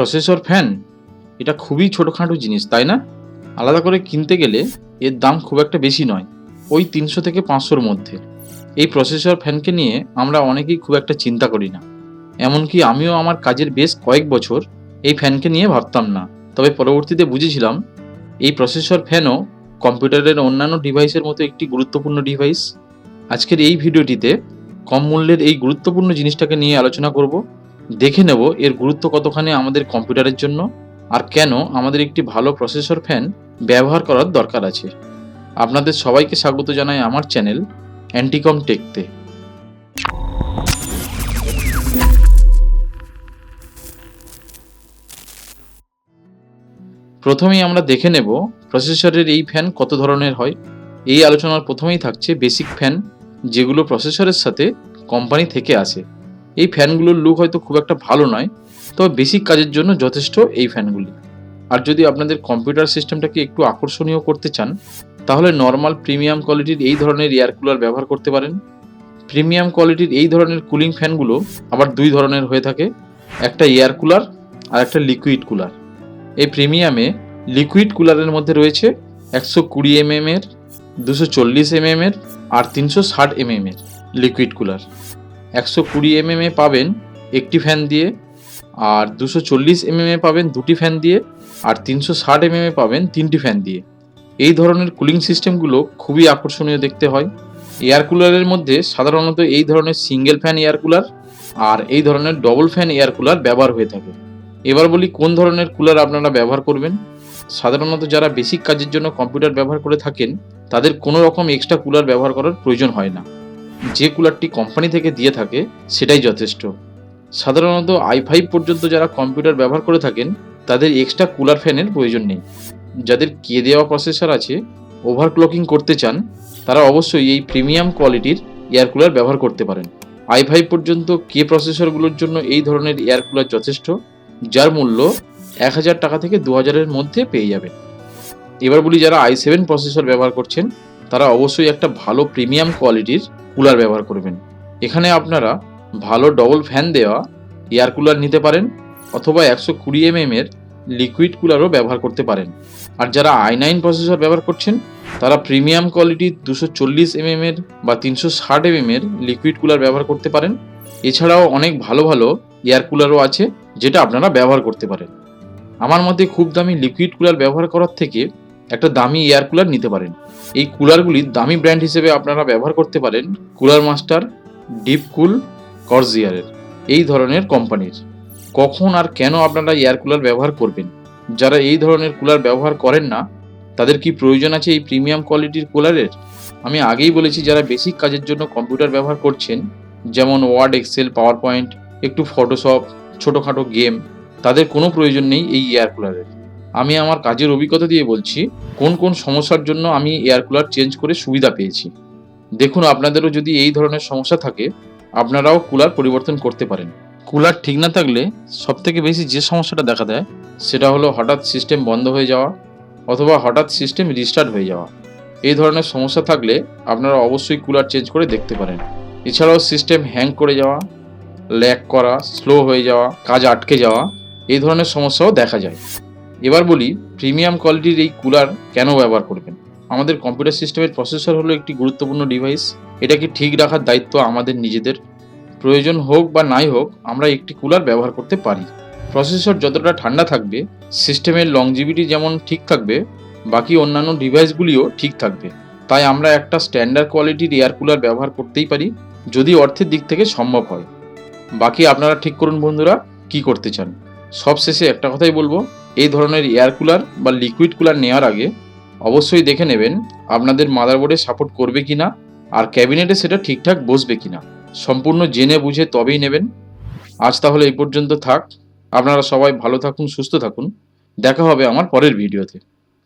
Processor fan এটা খুবই ছোটোখাটো জিনিস, তাই না? আলাদা করে কিনতে গেলে এর দাম খুব একটা বেশি নয়, ওই তিনশো থেকে পাঁচশোর মধ্যে। এই প্রসেসর ফ্যানকে নিয়ে আমরা অনেকেই খুব একটা চিন্তা করি না। এমনকি আমিও আমার কাজের বেশ কয়েক বছর এই ফ্যানকে নিয়ে ভাবতাম না। তবে পরবর্তীতে বুঝেছিলাম, এই প্রসেসর ফ্যানও কম্পিউটারের অন্যান্য ডিভাইসের মতো একটি গুরুত্বপূর্ণ ডিভাইস আজকের এই ভিডিওটিতে কম মূল্যের এই গুরুত্বপূর্ণ জিনিসটাকে নিয়ে আলোচনা করব। দেখে নেব এর গুরুত্ব কতখানি আমাদের কম্পিউটারের জন্য আর কেন আমাদের একটি ভালো প্রসেসর ফ্যান ব্যবহার করার দরকার আছে। আপনাদের সবাইকে স্বাগত জানাই আমার চ্যানেল অ্যান্টিকম টেকতে। প্রথমেই আমরা দেখে নেব প্রসেসরের এই ফ্যান কত ধরনের হয়। এই আলোচনার প্রথমেই থাকছে বেসিক ফ্যান যেগুলো প্রসেসরের সাথে কোম্পানি থেকে আসে। এই ফ্যানগুলোর লুক হয়তো খুব একটা ভালো নয়, তবে বেসিক কাজের জন্য যথেষ্ট এই ফ্যানগুলি। আর যদি আপনাদের কম্পিউটার সিস্টেমটাকে একটু আকর্ষণীয় করতে চান, তাহলে নর্মাল প্রিমিয়াম কোয়ালিটির এই ধরনের এয়ার কুলার ব্যবহার করতে পারেন। প্রিমিয়াম কোয়ালিটির এই ধরনের কুলিং ফ্যানগুলো আবার দুই ধরনের হয়ে থাকে, একটা এয়ার কুলার আর একটা লিকুইড কুলার এই প্রিমিয়ামে লিকুইড কুলারের মধ্যে রয়েছে একশো কুড়ি এমএম এর দুশো চল্লিশ এমএম এর আর তিনশো ষাট এমএম এর লিকুইড কুলার একশো কুড়ি এমএম এ পাবেন একটি ফ্যান দিয়ে, আর দুশো চল্লিশ এমএম এ পাবেন দুটি ফ্যান দিয়ে, আর তিনশো ষাট এমএম এ পাবেন তিনটি ফ্যান দিয়ে। এই ধরনের কুলিং সিস্টেমগুলো খুবই আকর্ষণীয় দেখতে হয়। এয়ার কুলারের মধ্যে সাধারণত এই ধরনের সিঙ্গেল ফ্যান এয়ার কুলার আর এই ধরনের ডবল ফ্যান এয়ার কুলার ব্যবহার হয়ে থাকে। এবার বলি কোন ধরনের কুলার আপনারা ব্যবহার করবেন। সাধারণত যারা বেসিক কাজের জন্য কম্পিউটার ব্যবহার করে থাকেন, তাদের কোনো রকম এক্সট্রা কুলার ব্যবহার করার প্রয়োজন হয় না। যে কুলারটি কোম্পানি থেকে দিয়ে থাকে, সেটাই যথেষ্ট। সাধারণত আই ফাইভ পর্যন্ত যারা কম্পিউটার ব্যবহার করে থাকেন, তাদের এক্সট্রা কুলার ফ্যানের প্রয়োজন নেই। যাদের কে দেওয়া প্রসেসর আছে ওভারক্লকিং করতে চান, তারা অবশ্যই এই প্রিমিয়াম কোয়ালিটির এয়ার কুলার ব্যবহার করতে পারেন। আই ফাইভ পর্যন্ত কে প্রসেসরগুলোর জন্য এই ধরনের এয়ার কুলার যথেষ্ট, যার মূল্য এক হাজার টাকা থেকে দু হাজারের মধ্যে পেয়ে যাবেন। এবার বলি যারা আই সেভেন প্রসেসর ব্যবহার করছেন, তারা অবশ্যই একটা ভালো প্রিমিয়াম কোয়ালিটির কুলার ব্যবহার করবেন। এখানে আপনারা ভালো ডবল ফ্যান দেওয়া এয়ার কুলার নিতে পারেন অথবা একশো কুড়ি এমএম এর লিকুইড কুলারও ব্যবহার করতে পারেন। আর যারা আই নাইন প্রসেসর ব্যবহার করছেন, তারা প্রিমিয়াম কোয়ালিটির দুশো চল্লিশ এমএম এর বা তিনশো ষাট এমএম এর লিকুইড কুলার ব্যবহার করতে পারেন। এছাড়াও অনেক ভালো ভালো এয়ার কুলারও আছে, যেটা আপনারা ব্যবহার করতে পারেন। আমার মতে খুব দামি লিকুইড কুলার ব্যবহার করার থেকে একটা দামি এয়ার কুলার নিতে পারেন। এই কুলারগুলি দামি ব্র্যান্ড হিসেবে আপনারা ব্যবহার করতে পারেন কুলার মাস্টার, ডিপ কুল, কর্জিয়ারের, এই ধরনের কোম্পানির। কখন আর কেন আপনারা এয়ার কুলার ব্যবহার করবেন? যারা এই ধরনের কুলার ব্যবহার করেন না, তাদের কি প্রয়োজন আছে এই প্রিমিয়াম কোয়ালিটির কুলারের? আমি আগেই বলেছি যারা বেসিক কাজের জন্য কম্পিউটার ব্যবহার করছেন, যেমন ওয়ার্ড, এক্সেল পাওয়ার পয়েন্ট একটু ফটোশপ, ছোটোখাটো গেম, তাদের কোনো প্রয়োজন নেই এই এয়ার কুলারের। আমি আমার কাজের অভিজ্ঞতা দিয়ে বলছি, কোন কোন সমস্যার জন্য আমি এয়ার কুলার চেঞ্জ করে সুবিধা পেয়েছি। দেখুন, আপনাদেরও যদি এই ধরনের সমস্যা থাকে, আপনারাও কুলার পরিবর্তন করতে পারেন। কুলার ঠিক না থাকলে সবথেকে বেশি যে সমস্যাটা দেখা দেয়, সেটা হলো হঠাৎ সিস্টেম বন্ধ হয়ে যাওয়া অথবা হঠাৎ সিস্টেম রিস্টার্ট হয়ে যাওয়া। এই ধরনের সমস্যা থাকলে আপনারা অবশ্যই কুলার চেঞ্জ করে দেখতে পারেন। এছাড়াও সিস্টেম হ্যাং করে যাওয়া ল্যাক করা স্লো হয়ে যাওয়া, কাজ আটকে যাওয়া, এই ধরনের সমস্যাও দেখা যায়। এবার বলি প্রিমিয়াম কোয়ালিটির এই কুলার কেন ব্যবহার করবেন? আমাদের কম্পিউটার সিস্টেমের প্রসেসর হলো একটি গুরুত্বপূর্ণ ডিভাইস এটাকে ঠিক রাখার দায়িত্ব আমাদের নিজেদের। প্রয়োজন হোক বা নাই হোক, আমরা একটি কুলার ব্যবহার করতে পারি। প্রসেসর যতটা ঠান্ডা থাকবে সিস্টেমের লংজিভিটি যেমন ঠিক থাকবে, বাকি অন্যান্য ডিভাইসগুলিও ঠিক থাকবে। তাই আমরা একটা স্ট্যান্ডার্ড কোয়ালিটির এয়ার কুলার ব্যবহার করতেই পারি, যদি অর্থের দিক থেকে সম্ভব হয়। বাকি আপনারা ঠিক করুন বন্ধুরা, কি করতে চান? সব শেষে একটা কথাই বলব এই ধরনের এয়ার কুলার বা লিকুইড কুলার নেওয়ার আগে অবশ্যই দেখে নেবেন আপনাদের মাদারবোর্ডে সাপোর্ট করবে কি না আর ক্যাবিনেটে সেটা ঠিকঠাক বসবে কি না সম্পূর্ণ জেনে বুঝে তবেই নেবেন। আজ তাহলে এই পর্যন্ত থাক। আপনারা সবাই ভালো থাকুন, সুস্থ থাকুন। দেখা হবে আমার পরের ভিডিওতে